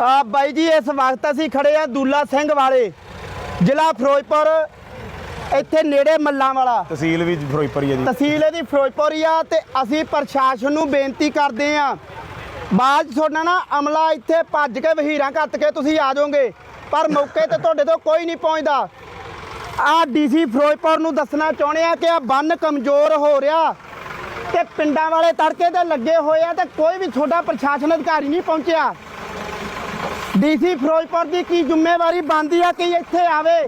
ਆ ਬਾਈ ਜੀ ਇਸ ਵਕਤ ਅਸੀਂ ਖੜੇ ਆ ਦੂਲਾ ਸਿੰਘ ਵਾਲੇ ਜ਼ਿਲ੍ਹਾ ਫਿਰੋਜ਼ਪੁਰ ਇੱਥੇ ਨੇੜੇ ਮੱਲਾਂ ਵਾਲਾ। ਤਹਿਸੀਲ ਵੀ ਫਿਰੋਜ਼ਪੁਰ ਹੀ ਹੈ ਜੀ। ਤਹਿਸੀਲ ਇਹਦੀ ਫਿਰੋਜ਼ਪੁਰ ਹੀ ਆ ਤੇ ਅਸੀਂ ਪ੍ਰਸ਼ਾਸਨ ਨੂੰ ਬੇਨਤੀ ਕਰਦੇ ਆ। ਬਾਅਦ ਤੁਹਾਡਾ ਨਾ ਅਮਲਾ ਇੱਥੇ ਭੱਜ ਕੇ ਵਹੀਰਾਂ ਕੱਤ ਕੇ ਤੁਸੀਂ ਆ ਜਾਓਗੇ ਪਰ ਮੌਕੇ ਤੇ ਤੁਹਾਡੇ ਤੋਂ ਕੋਈ ਨਹੀਂ ਪਹੁੰਚਦਾ। ਆ ਡੀਸੀ ਫਿਰੋਜ਼ਪੁਰ ਨੂੰ ਦੱਸਣਾ ਚਾਹੁੰਦੇ ਆ ਕਿ ਆ ਬੰਨ ਕਮਜ਼ੋਰ ਹੋ ਰਿਹਾ ਤੇ ਪਿੰਡਾਂ ਵਾਲੇ ਤੜਕੇ ਤੇ ਲੱਗੇ ਹੋਏ ਆ ਤੇ ਕੋਈ ਵੀ ਤੁਹਾਡਾ ਪ੍ਰਸ਼ਾਸਨ ਅਧਿਕਾਰੀ ਨਹੀਂ ਪਹੁੰਚਿਆ। ਡੀਸੀ ਫਿਰੋਜ਼ਪੁਰ ਦੀ ਕੀ ਜ਼ਿੰਮੇਵਾਰੀ ਬਣਦੀ ਆ ਕਿ ਇੱਥੇ ਆਵੇ?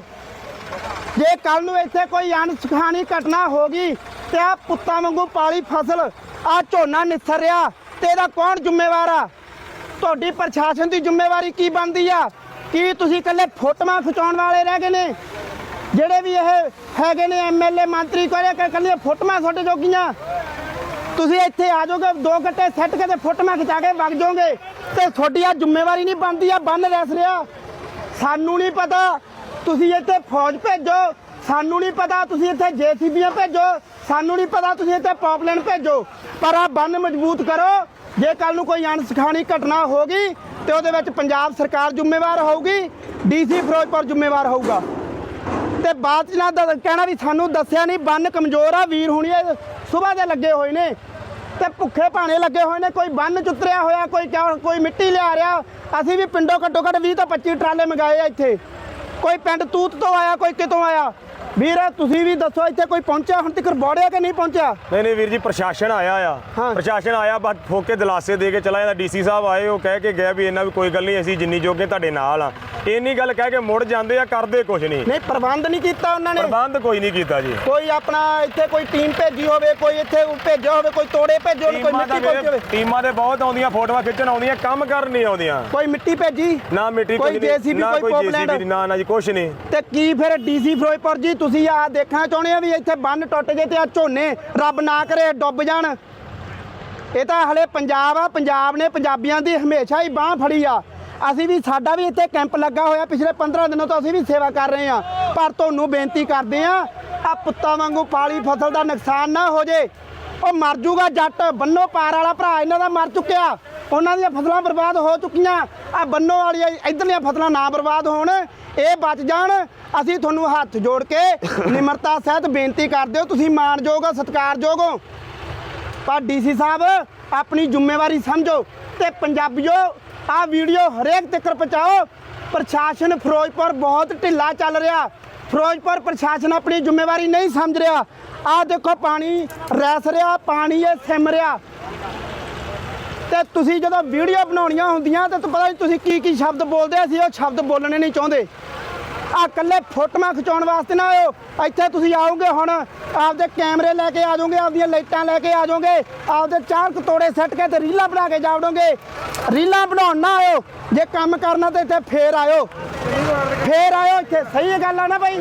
ਜੇ ਕੱਲ ਨੂੰ ਇੱਥੇ ਕੋਈ ਅਣਸਖਾਣੀ ਘਟਨਾ ਹੋ ਗਈ, ਤੇ ਆ ਪੁੱਤਾਂ ਵਾਂਗੂ ਪਾਲੀ ਫਸਲ ਆ ਝੋਨਾ ਨਿਸਰ ਰਿਹਾ ਤੇ ਇਹਦਾ ਕੌਣ ਜ਼ਿੰਮੇਵਾਰ ਆ? ਤੁਹਾਡੀ ਪ੍ਰਸ਼ਾਸਨ ਦੀ ਜ਼ਿੰਮੇਵਾਰੀ ਕੀ ਬਣਦੀ ਆ? ਕੀ ਤੁਸੀਂ ਇਕੱਲੇ ਫੋਟੋਆਂ ਖਿਚਾਉਣ ਵਾਲੇ ਰਹਿ ਗਏ ਨੇ? ਜਿਹੜੇ ਵੀ ਇਹ ਹੈਗੇ ਨੇ ਐਮਐਲਏ ਮੰਤਰੀ ਕੋਲੇ ਕਿ ਫੋਟੋਆਂ ਤੁਹਾਡੇ ਜੋਗੀਆਂ? ਤੁਸੀਂ ਇੱਥੇ ਆ ਜਾਓਗੇ, ਦੋ ਘੱਟੇ ਸੈੱਟ ਕੇ ਤੇ ਫੋਟੋਆਂ ਖਿਚਾ ਕੇ ਵਗ ਜਾਓਗੇ। ਤੇ ਤੁਹਾਡੀ ਆ ਜ਼ਿੰਮੇਵਾਰੀ ਨਹੀਂ ਬਣਦੀ ਆ ਬੰਨ ਰੈਸ ਰਿਹਾ ਸਾਨੂੰ ਨਹੀਂ ਪਤਾ, ਤੁਸੀਂ ਇੱਥੇ ਫੌਜ ਭੇਜੋ। ਸਾਨੂੰ ਨਹੀਂ ਪਤਾ, ਤੁਸੀਂ ਇੱਥੇ ਜੇਸੀਬੀਆਂ ਭੇਜੋ। ਸਾਨੂੰ ਨਹੀਂ ਪਤਾ, ਤੁਸੀਂ ਇੱਥੇ ਪੌਪਲੈਨ ਭੇਜੋ। ਪਰ ਆ ਬੰਨ ਮਜ਼ਬੂਤ ਕਰੋ। ਜੇ ਕੱਲ ਨੂੰ ਕੋਈ ਅਣਸਖਾਣੀ ਘਟਨਾ ਹੋ ਗਈ, ਤੇ ਉਹਦੇ ਵਿੱਚ ਪੰਜਾਬ ਸਰਕਾਰ ਜ਼ਿੰਮੇਵਾਰ ਹੋਊਗੀ, ਡੀਸੀ ਫਿਰੋਜ਼ਪੁਰ ਜ਼ਿੰਮੇਵਾਰ ਹੋਊਗਾ। ਤੇ ਬਾਅਦ ਚ ਨਾ ਦ- ਕਹਿਣਾ ਵੀ ਸਾਨੂੰ ਦੱਸਿਆ ਨਹੀਂ, ਬੰਨ ਕਮਜ਼ੋਰ ਆ, ਵੀਰ ਹੁਣੀ ਸਵੇਰ ਦੇ ਲੱਗੇ ਹੋਏ ਨੇ। ਤੇ ਭੁੱਖੇ ਭਾਣੇ ਲੱਗੇ ਹੋਏ ਨੇ, ਕੋਈ ਬੰਨ ਚੁੱਤਰਿਆ ਹੋਇਆ, ਕੋਈ ਕਿਆ- ਕੋਈ ਮਿੱਟੀ ਲਿਆ ਰਿਹਾ। ਅਸੀਂ ਵੀ ਪਿੰਡੋਂ ਘੱਟੋ ਘੱਟ 20 ਤੋਂ 25 ਟਰਾਲੇ ਮੰਗਾਏ ਆ ਇੱਥੇ। ਕੋਈ ਪਿੰਡ ਤੂਤ ਤੋਂ ਆਇਆ, ਕੋਈ ਕਿਤੋਂ ਆਇਆ? ਵੀਰ ਤੁਸੀਂ ਵੀ ਦੱਸੋ ਇੱਥੇ ਕੋਈ ਪਹੁੰਚਿਆ? ਹੁਣ ਤੱਕ ਬੋੜਿਆ ਕਿ ਨਹੀਂ ਪਹੁੰਚਿਆ? ਨਹੀਂ ਨਹੀਂ ਵੀਰ ਜੀ ਪ੍ਰਸ਼ਾਸਨ ਆਇਆ ਆ। ਪ੍ਰਸ਼ਾਸਨ ਆਇਆ ਬਸ ਫੋਕੇ ਦਿਲਾਸੇ ਦੇ ਕੇ ਚਲਾ ਜਾਂਦਾ। ਡੀਸੀ ਸਾਹਿਬ ਆਏ ਉਹ ਕਹਿ ਕੇ ਗਏ ਵੀ ਇਹਨਾਂ ਵੀ ਕੋਈ ਗੱਲ ਨਹੀਂ ਅਸੀਂ ਜਿੰਨੀ ਜੋਗੇ ਤੁਹਾਡੇ ਨਾਲ ਆ। ਇੰਨੀ ਗੱਲ ਕਹਿ ਕੇ ਮੁੜ ਜਾਂਦੇ ਆ ਕਰਦੇ ਕੁਝ ਨਹੀਂ। ਨਹੀਂ ਪ੍ਰਬੰਧ ਨਹੀਂ ਕੀਤਾ ਉਹਨਾਂ ਨੇ। ਪ੍ਰਬੰਧ ਕੋਈ ਨਹੀਂ ਕੀਤਾ ਜੀ। ਕੋਈ ਆਪਣਾ ਇੱਥੇ ਕੋਈ ਟੀਮ ਭੇਜੀ ਹੋਵੇ ਕੋਈ ਇੱਥੇ ਭੇਜਿਆ ਹੋਵੇ ਕੋਈ ਤੋੜੇ ਭੇਜੇ ਕੋਈ ਟੀਮਾਂ ਮਿੱਟੀ ਭੇਜੀ ਹੋਵੇ। ਟੀਮਾਂ ਦੇ ਬਹੁਤ ਆਉਂਦੀਆਂ ਫੋਟੋਆਂ ਖਿੱਚਣ ਆਉਂਦੀਆਂ ਕੰਮ ਕਰਨ ਨਹੀਂ ਆਉਂਦੀਆਂ। ਕੋਈ ਮਿੱਟੀ ਭੇਜੀ? ਨਾ ਮਿੱਟੀ ਕੋਈ ਨਾ ਕੋਈ ਪੋਪਲੈਂਡ। ਨਾ ਨਾ ਜੀ ਕੁਝ ਨਹੀਂ। ਤੇ ਕੀ ਫਿਰ ਡੀਸੀ ਫਿਰੋਜ਼ਪੁਰ ਜੀ ਤੁਸੀਂ ਆਹ ਦੇਖਣਾ ਚਾਹੁੰਦੇ ਆ ਵੀ ਇੱਥੇ ਬੰਨ ਟੁੱਟ ਜੇ ਤੇ ਆ ਝੋਨੇ ਰੱਬ ਨਾ ਕਰੇ, ਡੁੱਬ ਜਾਣ। ਇਹ ਤਾਂ ਹਲੇ ਪੰਜਾਬ ਆ, ਪੰਜਾਬ ਨੇ ਪੰਜਾਬੀਆਂ ਦੀ ਹਮੇਸ਼ਾ ਹੀ ਬਾਹ ਫੜੀ ਆ। ਅਸੀਂ ਵੀ, ਸਾਡਾ ਵੀ ਇੱਥੇ ਕੈਂਪ ਲੱਗਾ ਹੋਇਆ, ਪਿਛਲੇ 15 ਦਿਨਾਂ ਤੋਂ ਅਸੀਂ ਵੀ ਸੇਵਾ ਕਰ ਰਹੇ ਆ ਪਰ ਤੁਹਾਨੂੰ ਬੇਨਤੀ ਕਰਦੇ ਆ ਆ ਪੁੱਤਾਂ ਵਾਂਗੂ ਪਾਲੀ ਫਸਲ ਦਾ ਨੁਕਸਾਨ ਨਾ ਹੋ ਜੇ। ਉਹ ਮਰ ਜੂਗਾ ਜੱਟ, ਬੰਨੋ ਪਾਰ ਵਾਲਾ ਭਰਾ, ਇਹਨਾਂ ਦਾ ਮਰ ਚੁੱਕਿਆ। ਉਹਨਾਂ ਦੀਆਂ ਫਸਲਾਂ ਬਰਬਾਦ ਹੋ ਚੁੱਕੀਆਂ। ਆ ਬੰਨੋ ਵਾਲੀਆਂ ਇਧਰਲੀਆਂ ਫਸਲਾਂ ਨਾ ਬਰਬਾਦ ਹੋਣ, ਇਹ ਬਚ ਜਾਣ। ਅਸੀਂ ਤੁਹਾਨੂੰ ਹੱਥ ਜੋੜ ਕੇ ਨਿਮਰਤਾ ਸਹਿਤ ਬੇਨਤੀ ਕਰਦੇ ਹੋ। ਤੁਸੀਂ ਮਾਣਯੋਗ ਹੋ, ਸਤਿਕਾਰਯੋਗ ਹੋ। ਪਰ ਡੀਸੀ ਸਾਹਿਬ, ਆਪਣੀ ਜ਼ਿੰਮੇਵਾਰੀ ਸਮਝੋ ਤੇ ਪੰਜਾਬੀਓ, ਆ ਵੀਡੀਓ ਹਰੇਕ ਤੱਕ ਪਹੁੰਚਾਓ। ਪ੍ਰਸ਼ਾਸਨ ਫਿਰੋਜ਼ਪੁਰ ਬਹੁਤ ਢਿੱਲਾ ਚੱਲ ਰਿਹਾ। ਫਿਰੋਜ਼ਪੁਰ ਪ੍ਰਸ਼ਾਸਨ ਆਪਣੀ ਜ਼ਿੰਮੇਵਾਰੀ ਨਹੀਂ ਸਮਝ ਰਿਹਾ। ਆ ਦੇਖੋ, ਪਾਣੀ ਰੈਸ ਰਿਹਾ, ਪਾਣੀ ਇਹ ਸਿਮ ਰਿਹਾ। ਤੇ ਤੁਸੀਂ ਜਦੋਂ ਵੀਡੀਓ ਬਣਾਉਣੀਆਂ ਹੁੰਦੀਆਂ ਤਾਂ ਪਤਾ ਨਹੀਂ ਤੁਸੀਂ ਕੀ ਕੀ ਸ਼ਬਦ ਬੋਲਦੇ ਅਸੀਂ ਉਹ ਸ਼ਬਦ ਬੋਲਣੇ ਨਹੀਂ ਚਾਹੁੰਦੇ। ਆ ਕੱਲੇ ਫੋਟੋਆਂ ਖਿਚਾਉਣ ਵਾਸਤੇ ਨਾ ਆਇਓ। ਇੱਥੇ ਤੁਸੀਂ ਆਓਗੇ ਹੁਣ ਆਪਦੇ ਕੈਮਰੇ ਲੈ ਕੇ ਆ ਜਾਓਗੇ ਆਪਦੀਆਂ ਲਾਈਟਾਂ ਲੈ ਕੇ ਆ ਜਾਓਗੇ ਆਪਦੇ ਚਾਰ ਕਤੋੜੇ ਸੱਟ ਕੇ ਤੇ ਰੀਲਾਂ ਬਣਾ ਕੇ ਜਾਵੜੋਗੇ। ਰੀਲਾਂ ਬਣਾਉਣ ਨਾ ਆਇਓ ਜੇ ਕੰਮ ਕਰਨਾ ਤੇ ਇੱਥੇ ਫੇਰ ਆਇਓ। ਫੇਰ ਆਇਓ ਇੱਥੇ ਸਹੀ ਗੱਲ ਆ ਨਾ ਭਾਈ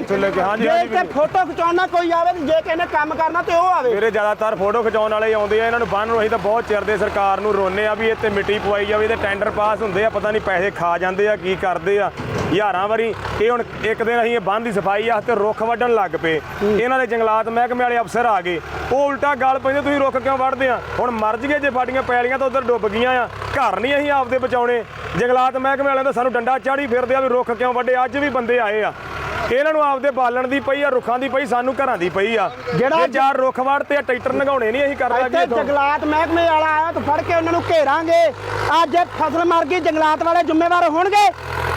ਜੇ ਇੱਥੇ ਫੋਟੋ ਖਿਚਾਉਣ ਕੋਈ ਆਵੇ ਜੇ ਕਿਸੇ ਕੰਮ ਕਰਨਾ ਤੇ ਉਹ ਆਵੇ। ਮੇਰੇ ਜ਼ਿਆਦਾਤਰ ਫੋਟੋ ਖਿਚਾਉਣ ਵਾਲੇ ਆਉਂਦੇ ਆ ਇਹਨਾਂ ਨੂੰ ਬੰਨ ਨੂੰ ਅਸੀਂ ਤਾਂ ਬਹੁਤ ਚਿਰ ਦੇ ਸਰਕਾਰ ਨੂੰ ਰੋਨੇ ਆ ਵੀ ਇੱਥੇ ਮਿੱਟੀ ਪਵਾਈ ਜਾਵੇ ਤੇ ਟੈਂਡਰ ਪਾਸ ਹੁੰਦੇ ਆ ਪਤਾ ਨਹੀਂ ਪੈਸੇ ਖਾ ਜਾਂਦੇ ਆ ਕੀ ਕਰਦੇ ਆ। ਹਜ਼ਾਰਾਂ ਵਾਰੀ ਇਹ ਹੁਣ ਇੱਕ ਦਿਨ ਅਸੀਂ ਇਹ ਬੰਨ ਦੀ ਸਫ਼ਾਈ ਆ ਤੇ ਰੁੱਖ ਵੱਢਣ ਲੱਗ ਪਏ। ਇਹਨਾਂ ਦੇ ਜੰਗਲਾਤ ਮਹਿਕਮੇ ਵਾਲੇ ਅਫਸਰ ਆ ਗਏ। ਉਹ ਉਲਟਾ ਗੱਲ ਪੈਂਦੇ ਤੁਸੀਂ ਰੁੱਖ ਕਿਉਂ ਵੱਢਦੇ ਆ? ਹੁਣ ਮਰ ਜਗੇ ਜੇ ਸਾਡੀਆਂ ਪੈਲੀਆਂ ਤਾਂ ਉਧਰ ਡੁੱਬ ਗਈਆਂ ਆ। ਘਰ ਨਹੀਂ ਅਸੀਂ ਆਪਦੇ ਬਚਾਉਣੇ। ਜੰਗਲਾਤ ਮਹਿਕਮੇ ਵਾਲਿਆਂ ਦਾ ਸਾਨੂੰ ਡੰਡਾ ਚਾੜੀ ਫਿਰਦੇ ਆ ਵੀ ਰੁੱਖ ਕਿਉਂ ਵੱਢੇ? ਅੱਜ ਵੀ ਬੰਦੇ ਆਏ ਆ। ਇਹਨਾਂ ਨੂੰ ਆਪਦੇ ਬਾਲਣ ਦੀ ਪਈ ਆ ਰੁੱਖਾਂ ਦੀ ਪਈ ਸਾਨੂੰ ਘਰਾਂ ਦੀ ਪਈ ਆ। ਜਿਹੜਾ ਚਾਰ ਰੁੱਖ ਵੜਤੇ ਆ ਟਰੈਕਟਰ ਨਗਾਉਣੇ ਨਹੀਂ ਅਸੀਂ ਕਰ ਇੱਥੇ ਲਾਂਗੇ ਇੱਥੋਂ। ਜੰਗਲਾਤ ਮਹਿਕਮੇ ਵਾਲਾ ਆਇਆ ਤਾਂ ਫੜ ਕੇ ਉਹਨਾਂ ਨੂੰ ਘੇਰਾਂਗੇ। ਅੱਜ ਫਸਲ ਮਰ ਗਈ ਜੰਗਲਾਤ ਵਾਲੇ ਜ਼ਿੰਮੇਵਾਰ ਹੋਣਗੇ।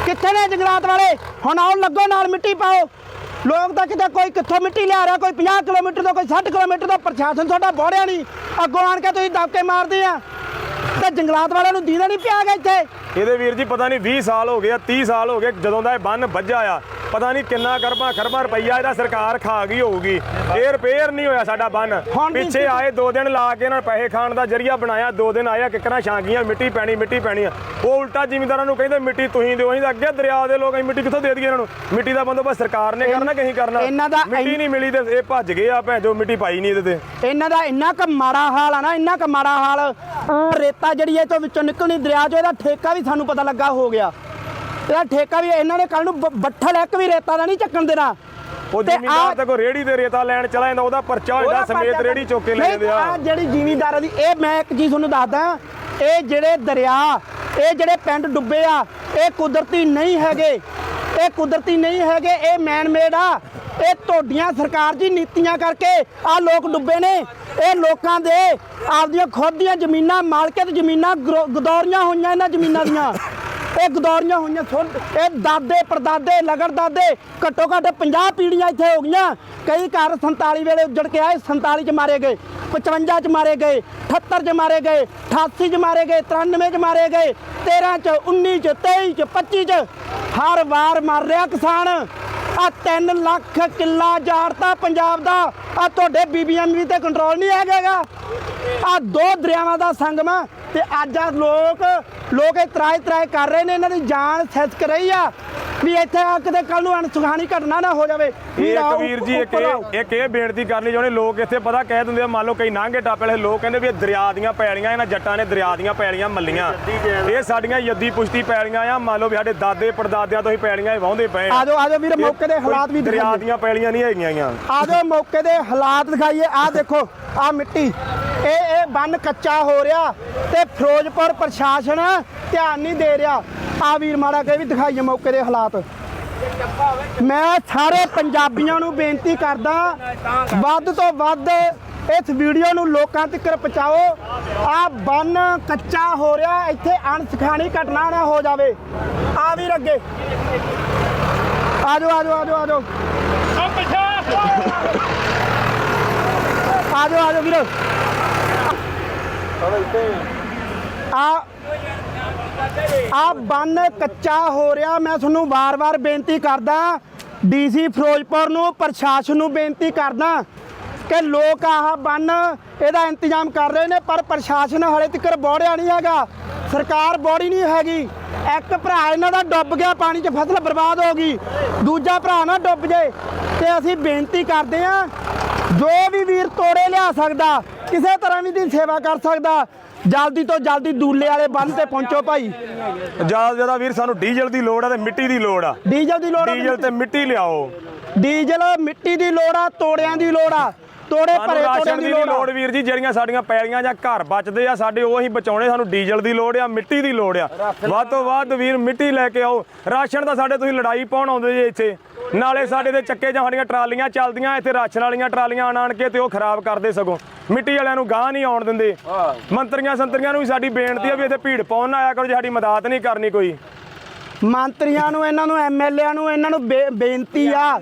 ਕਿੱਥੇ ਨੇ ਜੰਗਲਾਤ ਵਾਲੇ? ਹੁਣ ਆਓ ਲੱਗੋ ਨਾਲ ਮਿੱਟੀ ਪਾਓ। ਲੋਕ ਤਾਂ ਕਿਤੇ ਕੋਈ ਕਿੱਥੋਂ ਮਿੱਟੀ ਲਿਆ ਰਿਹਾ? ਕੋਈ 50 ਕਿਲੋਮੀਟਰ ਤੋਂ, ਕੋਈ 60 ਕਿਲੋਮੀਟਰ ਤੋਂ ਪ੍ਰਸ਼ਾਸਨ ਤੁਹਾਡਾ ਬੋੜਿਆ ਨਹੀਂ। ਅੱਗੋਂ ਆਣ ਕੇ ਤੁਸੀਂ ਦਬਕੇ ਮਾਰਦੇ ਆ। ਤੇ ਜੰਗਲਾਤ ਵਾਲਿਆਂ ਨੂੰ ਦੀਦਾ ਨਹੀਂ ਪਿਆ ਗਿਆ ਇੱਥੇ? ਇਹਦੇ ਵੀਰ ਜੀ ਪਤਾ ਨਹੀਂ 20 ਸਾਲ ਹੋ ਗਏ ਆ 30 ਸਾਲ ਹੋ ਗਏ, ਜਦੋਂ ਦਾ ਇਹ ਬੰਨ ਵੱਜਾ ਆ। ਪਤਾ ਨਹੀਂ ਕਿੰਨਾ ਕਰਬਾਂ ਖਰਬਾਂ ਰੁਪਈਆ ਇਹਦਾ ਸਰਕਾਰ ਖਾ ਗਈ ਹੋਊਗੀ। ਇਹ ਰਿਪੇਅਰ ਨਹੀਂ ਹੋਇਆ ਸਾਡਾ ਬੰਨ। ਪਿੱਛੇ ਆਏ ਦੋ ਦਿਨ ਲਾ ਕੇ ਇਹਨਾਂ ਨੇ ਪੈਸੇ ਖਾਣ ਦਾ ਜਰੀਆ ਬਣਾਇਆ। ਦੋ ਦਿਨ ਆਇਆ ਕਿਕਰਾਂ ਛਾਂਗੀਆਂ ਮਿੱਟੀ ਪੈਣੀ ਮਿੱਟੀ ਪੈਣੀ ਆ। ਉਹ ਉਲਟਾ ਜ਼ਿਮੀਂਦਾਰਾਂ ਨੂੰ ਕਹਿੰਦੇ ਮਿੱਟੀ ਤੁਸੀਂ ਦਿਓ ਅਸੀਂ ਤਾਂ ਅੱਗੇ ਦਰਿਆ ਦੇ ਲੋਕ ਅਸੀਂ ਮਿੱਟੀ ਕਿੱਥੋਂ ਦੇ ਦਈਏ ਇਹਨਾਂ ਨੂੰ? ਮਿੱਟੀ ਦਾ ਬੰਦੋਬਸਤ ਸਰਕਾਰ ਨੇ ਕਰਨਾ ਕਿ ਅਸੀਂ ਕਰਨਾ? ਇਹਨਾਂ ਦਾ ਮਿੱਟੀ ਨਹੀਂ ਮਿਲੀ ਤੇ ਇਹ ਭੱਜ ਗਏ ਆ ਭੈਣ ਜੋ ਮਿੱਟੀ ਪਾਈ ਨਹੀਂ ਇਹਦੇ ਤੇ। ਇਹਨਾਂ ਦਾ ਇੰਨਾ ਕੁ ਮਾੜਾ ਹਾਲ ਆ ਨਾ ਇੰਨਾ ਕੁ ਮਾੜਾ ਹਾਲ। ਰੇਤਾ ਜਿਹੜੀ ਇਹ ਤੋਂ ਵਿੱਚੋਂ ਨਿਕਲਣੀ ਦਰਿਆ ਚੋਂ ਇਹਦਾ ਠੇਕਾ ਵੀ ਸਾਨੂੰ ਪਤਾ ਲੱਗਾ ਹੋ ਗਿਆ। ਇਹਦਾ ਠੇਕਾ ਵੀ ਇਹਨਾਂ ਨੇ ਕੱਲ ਨੂੰ ਬ- ਬੱਠਲ ਇੱਕ ਵੀ ਰੇਤਾ ਦਾ ਨਹੀਂ ਚੱਕਣ ਦੇਣਾ। ਉਹ ਤੇ ਜ਼ਿਮੀਂਦਾਰ ਆਹ- ਤਾਂ ਕੋਈ ਰੇੜੀ ਤੇ ਰੇਤਾ ਲੈਣ ਚਲਾ ਜਾਂਦਾ ਉਹਦਾ ਪਰਚਾ ਹੋ ਜਾਂਦਾ ਉਹਦਾ ਸਮੇਤ ਰੇੜੀ ਚੁੱਕ ਕੇ ਲੈ ਨਹੀਂ, ਜਾਂਦੇ ਆ। ਆਹ ਜਿਹੜੀ ਜ਼ਿਮੀਂਦਾਰਾਂ ਦੀ ਇਹ ਮੈਂ ਇੱਕ ਚੀਜ਼ ਤੁਹਾਨੂੰ ਦੱਸਦਾ ਇਹ ਜਿਹੜੇ ਦਰਿਆ ਇਹ ਜਿਹੜੇ ਪਿੰਡ ਡੁੱਬੇ ਆ ਇਹ ਕੁਦਰਤੀ ਨਹੀਂ ਹੈਗੇ। ਇਹ ਕੁਦਰਤੀ ਨਹੀਂ ਹੈਗੇ ਇਹ ਮੈਨ ਮੇਡ ਆ। ਇਹ ਤੁਹਾਡੀਆਂ ਸਰਕਾਰ ਦੀ ਨੀਤੀਆਂ ਕਰਕੇ ਆ ਲੋਕ ਡੁੱਬੇ ਨੇ। ਇਹ ਲੋਕਾਂ ਦੇ ਆਪਦੀਆਂ ਖੁਦ ਦੀਆਂ ਜ਼ਮੀਨਾਂ ਮਾਲਕੀਅਤ ਜ਼ਮੀਨਾਂ ਗਰੋ- ਗਦੌਰੀਆਂ ਹੋਈਆਂ ਇਹਨਾਂ ਜ਼ਮੀਨਾਂ ਦੀਆਂ। ਇਹ ਗਦੌਰੀਆਂ ਹੋਈਆਂ ਸੁਣ, ਇਹ ਦਾਦੇ ਪਰਦਾਦੇ ਲਗਰ ਦਾਦੇ, ਘੱਟੋ ਘੱਟ 50 ਪੀੜੀਆਂ ਇੱਥੇ ਹੋ ਗਈਆਂ। ਕਈ ਘਰ 47 ਵੇਲੇ ਉੱਜੜ ਕੇ ਆਏ 47 ਚ ਮਾਰੇ ਗਏ 55 ਚ ਮਾਰੇ ਗਏ 78 ਚ ਮਾਰੇ ਗਏ 88 ਚ ਮਾਰੇ ਗਏ 93 ਚ ਮਾਰੇ ਗਏ 13 ਚ 19 ਚ 23 ਚ 25 ਚ। ਹਰ ਵਾਰ ਮਰ ਰਿਹਾ ਕਿਸਾਨ। ਆ 3 ਲੱਖ ਕਿੱਲਾ ਜਾੜਤਾ ਪੰਜਾਬ ਦਾ। ਆ ਤੁਹਾਡੇ ਬੀਬੀਐਮਵੀ ਤੇ ਕੰਟਰੋਲ ਨਹੀਂ ਹੈਗਾਗਾ ਆ ਦੋ ਦਰਿਆਵਾਂ ਦਾ ਸੰਗਮ ਤੇ ਅੱਜ ਆ ਲੋਕ ਲੋਕ ਇਹ ਤਰਾਏ ਤਰਾਏ ਕਰ ਰਹੇ ਨੇ, ਇਹਨਾਂ ਦੀ ਜਾਨ ਸਿਸਕ ਰਹੀ ਆ। ਵੀ ਇੱਥੇ ਆ ਕਿਤੇ ਕੱਲ ਨੂੰ ਅਣਸੁਖਾਣੀ ਘਟਨਾ ਨਾ ਹੋ ਜਾਵੇ। ਇਹ ਵੀਰ ਜੀ ਇੱਕ। ਇਹ ਇੱਕ ਇਹ ਬੇਨਤੀ ਕਰਨੀ ਚਾਹੁੰਦੇ ਲੋਕ ਇੱਥੇ ਪਤਾ ਕਹਿ ਦਿੰਦੇ ਆ ਮੰਨ ਲਓ ਕਈ ਨਾਂਗੇ ਟਾਪੇ ਵਾਲੇ ਲੋਕ ਕਹਿੰਦੇ ਵੀ ਇਹ ਦਰਿਆ ਦੀਆਂ ਪੈਲੀਆਂ ਇਹਨਾਂ ਜੱਟਾਂ ਨੇ ਦਰਿਆ ਦੀਆਂ ਪੈਲੀਆਂ ਮੱਲੀਆਂ। ਇਹ ਸਾਡੀਆਂ ਯੱਦੀ ਪੁਸ਼ਤੀ ਪੈਲੀਆਂ ਆ ਮੰਨ ਲਓ ਵੀ ਸਾਡੇ ਦਾਦੇ ਪੜਦਾਦਿਆਂ ਤੋਂ ਹੀ ਪੈਲੀਆਂ ਇਹ ਵਾਹੁੰਦੇ ਪਏ ਆ। ਜਾਓ ਆ ਜਾਓ ਵੀਰ ਮੌਕੇ ਦੇ ਹਾਲਾਤ ਵੀ ਦਰਿਆ ਦੀਆਂ ਪੈਲੀਆਂ ਨਹੀਂ ਹੈਗੀਆਂ ਗੀਆਂ ਆ ਜਾਓ ਮੌਕੇ ਦੇ ਹਾਲਾਤ ਦਿਖਾਈਏ। ਆ ਦੇਖੋ ਆ ਮਿੱਟੀ। ਇਹ ਇਹ ਬੰਨ ਕੱਚਾ ਹੋ ਰਿਹਾ ਤੇ ਫਿਰੋਜ਼ਪੁਰ ਪ੍ਰਸ਼ਾਸਨ ਧਿਆਨ ਨਹੀਂ ਦੇ ਰਿਹਾ। ਆ ਵੀਰ ਮਾੜਾ ਕੇ ਵੀ ਦਿਖਾਈਏ ਮੌਕੇ ਦੇ ਹਾਲਾਤ। ਮੈਂ ਸਾਰੇ ਪੰਜਾਬੀਆਂ ਨੂੰ ਬੇਨਤੀ ਕਰਦਾ, ਵੱਧ ਤੋਂ ਵੱਧ ਇਸ ਵੀਡੀਓ ਨੂੰ ਲੋਕਾਂ ਤੱਕ ਪਹੁੰਚਾਓ। ਆ ਬੰਨ ਕੱਚਾ ਹੋ ਰਿਹਾ, ਇੱਥੇ ਅਣਸਖਾਣੀ ਘਟਨਾ ਨਾ ਹੋ ਜਾਵੇ। ਆ ਵੀਰ ਅੱਗੇ। ਆ ਜਾਓ ਆ ਜਾਓ ਆ ਜਾਓ ਆ ਜਾਓ ਆ ਜਾਓ ਆ ਜਾਓ ਵੀਰ। ਆ ਆ ਬੰਨ ਕੱਚਾ ਹੋ ਰਿਹਾ। ਮੈਂ ਤੁਹਾਨੂੰ ਵਾਰ-ਵਾਰ ਬੇਨਤੀ ਕਰਦਾ, ਡੀਸੀ ਫਿਰੋਜ਼ਪੁਰ ਨੂੰ, ਪ੍ਰਸ਼ਾਸਨ ਨੂੰ ਬੇਨਤੀ ਕਰਦਾ ਕਿ ਲੋਕ ਆਹ ਬੰਨ ਇਹਦਾ ਇੰਤਜ਼ਾਮ ਕਰ ਰਹੇ ਨੇ, ਪਰ ਪ੍ਰਸ਼ਾਸਨ ਹਲੇ ਤੱਕ ਬੋੜਿਆ ਨਹੀਂ ਹੈਗਾ। ਸਰਕਾਰ ਬੋੜੀ ਨਹੀਂ ਹੈਗੀ। ਇੱਕ ਭਰਾ ਇਹਨਾਂ ਦਾ ਡੁੱਬ ਗਿਆ, ਪਾਣੀ 'ਚ ਫਸਲ ਬਰਬਾਦ ਹੋ ਗਈ। ਦੂਜਾ ਭਰਾ ਨਾ ਡੁੱਬ ਜੇ ਤੇ ਅਸੀਂ ਬੇਨਤੀ ਕਰਦੇ ਹਾਂ, ਜੋ ਵੀ ਵੀਰ ਤੋੜੇ ਲਿਆ ਸਕਦਾ, ਕਿਸੇ ਤਰ੍ਹਾਂ ਵੀ ਦੀ ਸੇਵਾ ਕਰ ਸਕਦਾ ਜਲਦੀ ਤੋਂ ਜਲਦੀ ਦੂਲੇ ਵਾਲੇ ਬੰਨ ਤੇ ਪਹੁੰਚੋ ਭਾਈ। ਜ਼ਿਆਦਾ ਜ਼ਿਆਦਾ ਵੀਰ ਸਾਨੂੰ ਡੀਜ਼ਲ ਦੀ ਲੋੜ ਆ ਤੇ ਮਿੱਟੀ ਦੀ ਲੋੜ ਆ। ਡੀਜ਼ਲ ਦੀ ਲੋੜ ਆ ਡੀਜ਼ਲ ਤੇ ਮਿੱਟੀ ਲਿਆਓ। ਡੀਜ਼ਲ ਮਿੱਟੀ ਦੀ ਲੋੜ ਆ ਤੋੜਿਆਂ ਦੀ ਲੋੜ ਆ। ਤੋੜੇ ਭਰੇ ਤੋੜਿਆਂ ਦੀ ਲੋੜ ਵੀਰ ਜੀ ਜਿਹੜੀਆਂ ਸਾਡੀਆਂ ਪੈਲੀਆਂ ਜਾਂ ਘਰ ਬਚਦੇ ਆ ਸਾਡੇ ਉਹੀ ਬਚਾਉਣੇ ਸਾਨੂੰ ਡੀਜ਼ਲ ਦੀ ਲੋੜ ਆ ਮਿੱਟੀ ਦੀ ਲੋੜ ਆ। ਵੱਧ ਤੋਂ ਵੱਧ ਵੀਰ ਮਿੱਟੀ ਲੈ ਕੇ ਆਓ। ਰਾਸ਼ਨ ਦਾ ਸਾਡੇ ਤੁਸੀਂ ਲੜਾਈ ਪਾਉਣ ਆਉਂਦੇ ਜੇ ਇੱਥੇ। ਨਾਲੇ ਸਾਡੇ ਦੇ ਚੱਕੇ ਜਾਂ ਸਾਡੀਆਂ ਟਰਾਲੀਆਂ ਚੱਲਦੀਆਂ ਇੱਥੇ ਰਾਸ਼ਨ ਵਾਲੀਆਂ ਟਰਾਲੀਆਂ ਆਣ ਆਣ ਕੇ ਤੇ ਉਹ ਖਰਾਬ ਕਰਦੇ ਸਗੋਂ। ਮਿੱਟੀ ਵਾਲਿਆਂ ਨੂੰ ਗਾਹ ਨਹੀਂ ਆਉਣ ਦਿੰਦੇ। ਮੰਤਰੀਆਂ ਸੰਤਰੀਆਂ ਨੂੰ ਵੀ ਸਾਡੀ ਬੇਨਤੀ ਆ ਵੀ ਇੱਥੇ ਭੀੜ ਪਾਉਣ ਨਾ ਆਇਆ ਕਰੋ ਜੇ ਸਾਡੀ ਮਦਦ ਨਹੀਂ ਕਰਨੀ ਕੋਈ। ਮੰਤਰੀਆਂ ਨੂੰ ਇਹਨਾਂ ਨੂੰ ਐਮਐਲਏ ਨੂੰ ਇਹਨਾਂ ਨੂੰ ਬੇ- ਬੇਨਤੀ ਆ।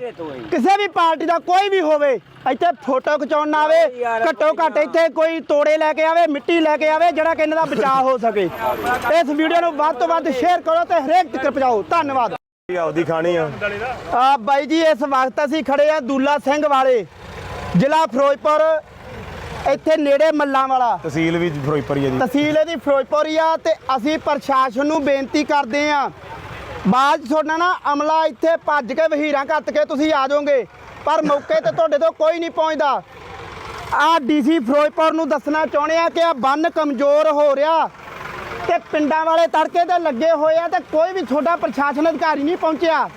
ਕਿਸੇ ਵੀ ਪਾਰਟੀ ਦਾ ਕੋਈ ਵੀ ਹੋਵੇ ਇੱਥੇ ਫੋਟੋ ਖਿਚਾਉਣ ਨਾ ਆਵੇ ਘੱਟੋ ਘੱਟ ਇੱਥੇ ਕੋਈ ਤੋੜੇ ਲੈ ਕੇ ਆਵੇ ਮਿੱਟੀ ਲੈ ਕੇ ਆਵੇ ਜਿਹੜਾ ਕਿ ਇਹਨਾਂ ਦਾ ਬਚਾਅ ਹੋ ਸਕੇ। ਇਸ ਵੀਡੀਓ ਨੂੰ ਵੱਧ ਤੋਂ ਵੱਧ ਸ਼ੇਅਰ ਕਰੋ ਤੇ ਹਰੇਕ ਤੱਕ ਪਹੁੰਚਾਓ। ਧੰਨਵਾਦ। ਆਪਦੀ ਖਾਣੀ ਆ। ਆ ਬਾਈ ਜੀ ਇਸ ਵਕਤ ਅਸੀਂ ਖੜੇ ਆ ਦੂਲਾ ਸਿੰਘ ਵਾਲੇ ਜ਼ਿਲ੍ਹਾ ਫਿਰੋਜ਼ਪੁਰ ਇੱਥੇ ਨੇੜੇ ਮੱਲਾਂ ਵਾਲਾ। ਤਹਿਸੀਲ ਵੀ ਫਿਰੋਜ਼ਪੁਰ ਹੀ ਆ ਜੀ। ਤਹਿਸੀਲ ਇਹਦੀ ਫਿਰੋਜ਼ਪੁਰੀ ਆ ਤੇ ਅਸੀਂ ਪ੍ਰਸ਼ਾਸਨ ਨੂੰ ਬੇਨਤੀ ਕਰਦੇ ਆ। ਬਾਅਦ ਤੁਹਾਡਾ ਨਾ ਅਮਲਾ ਇੱਥੇ ਭੱਜ ਕੇ ਵਹੀਰਾਂ ਕੱਤ ਕੇ ਤੁਸੀਂ ਆ ਜਾਓਗੇ ਪਰ ਮੌਕੇ ਤੇ ਤੁਹਾਡੇ ਤੋਂ ਕੋਈ ਨਹੀਂ ਪਹੁੰਚਦਾ। ਆ ਡੀਸੀ ਫਿਰੋਜ਼ਪੁਰ ਨੂੰ ਦੱਸਣਾ ਚਾਹੁੰਦੇ ਆ ਕਿ ਆ ਬੰਨ ਕਮਜ਼ੋਰ ਹੋ ਰਿਹਾ। ਤੇ ਪਿੰਡਾਂ ਵਾਲੇ ਤੜਕੇ ਤੇ ਲੱਗੇ ਹੋਏ ਆ ਤੇ ਕੋਈ ਵੀ ਤੁਹਾਡਾ ਪ੍ਰਸ਼ਾਸਨ ਅਧਿਕਾਰੀ ਨਹੀਂ ਪਹੁੰਚਿਆ।